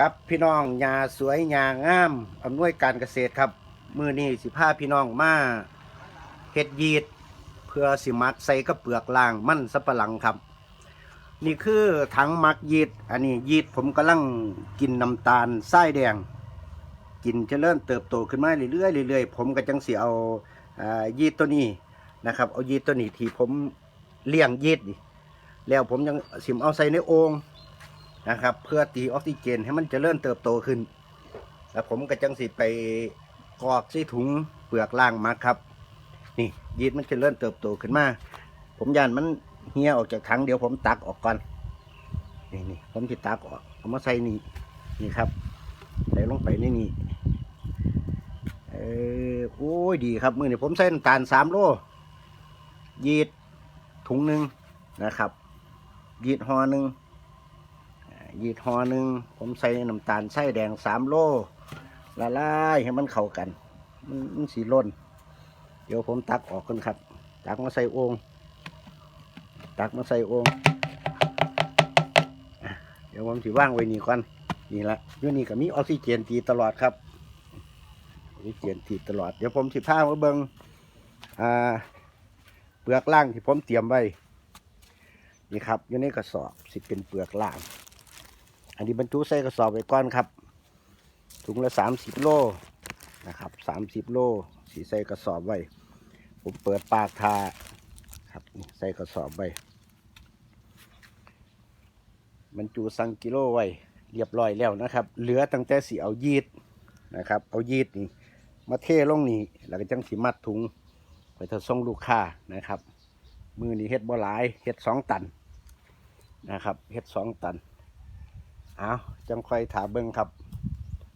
ครับพี่น้องยาสวยยางามอำนวยการเกษตรครับ มือนี้สิพาพี่น้องมาเฮ็ดยีดเพื่อสิมักใส่กระเปลือกล่างมันสับปะหลังครับ นี่คือถังมักยีดอันนี้ยีดผมกำลังกินน้ำตาลทรายแดง กินจะเริ่มเติบโตขึ้นมาเรื่อยๆเรื่อยๆผมก็จังสิเอายีดตัวนี้นะครับเอายีดตัวนี้ที่ผมเลี้ยงยีดแล้วผมยังสิมเอาใส่ในโอ่ง นะครับ เพื่อตีออกซิเจนให้มันจเจริญเติบโตขึ้น แล้วผมก็จังสิไปกรอกใส่ถุงเปลือกล่างมาครับ นี่ยีดมันจเจริญเติบโตขึ้นมา ผมยานมันเหี่ยออกจากถังเดี๋ยวผมตักออกก่อนนี่นี่ผมจะตักออกเอามาใส่นี่นี่ครับใส่ลงไปในนี่เออโอ้ยดีครับมือนี่ผมใส่น้ำตาลสามโลยีดถุงหนึ่งนะครับ ยีดห่อหนึ่ง ยีดห่อหนึ่งผมใส่น้ำตาลใส่แดงสามโลละลายให้มันเข้ากัน มันสีล้น เดี๋ยวผมตักออกกันครับ ตักมาใส่โองตักมาใส่โองอะเดี๋ยวผมสิว่างไว้นี่ก่อนนี่ละยู่นี่ก็มีออกซิเจนตีตลอดครับออกซิเจนตีตลอด เดี๋ยวผมสิพามาเบิงอ่าเปลือกล่างที่ผมเตรียมไว้นี่ครับอยู่ในกระสอบสิเป็นเปลือกล่าง อันนี้บรรจุใส่กระสอบไว้ก่อนครับ ถุงละสามสิบโลนะครับสามสิบโลสีใส่กระสอบไว้ ผมเปิดปากทาครับใส่กระสอบไว้บรรจุสังกิโลไว้เรียบร้อยแล้วนะครับ เหลือตั้งแต่สีเอายีดนะครับ เอายีดนี่มาเทลงนี่แล้วก็จังสีมัดถุงไปทดส่งลูกค้านะครับ มือนี่เฮ็ดบ่หลายเฮ็ดสองตันนะครับเฮ็ดสองตัน เอาจังคอยถาเบิ้งครับ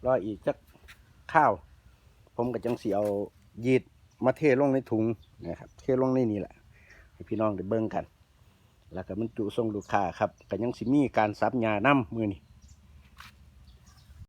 รออีกสักข้าว ผมกับจังสีเอายีดมาเทลงในถุงนะครับเทลงในนี่แหละให้พี่น้องได้เบิ้งกัน แล้วก็มันจุส่งลูกค้าครับก็ยังสิมีการซับยาน้ำมือนี่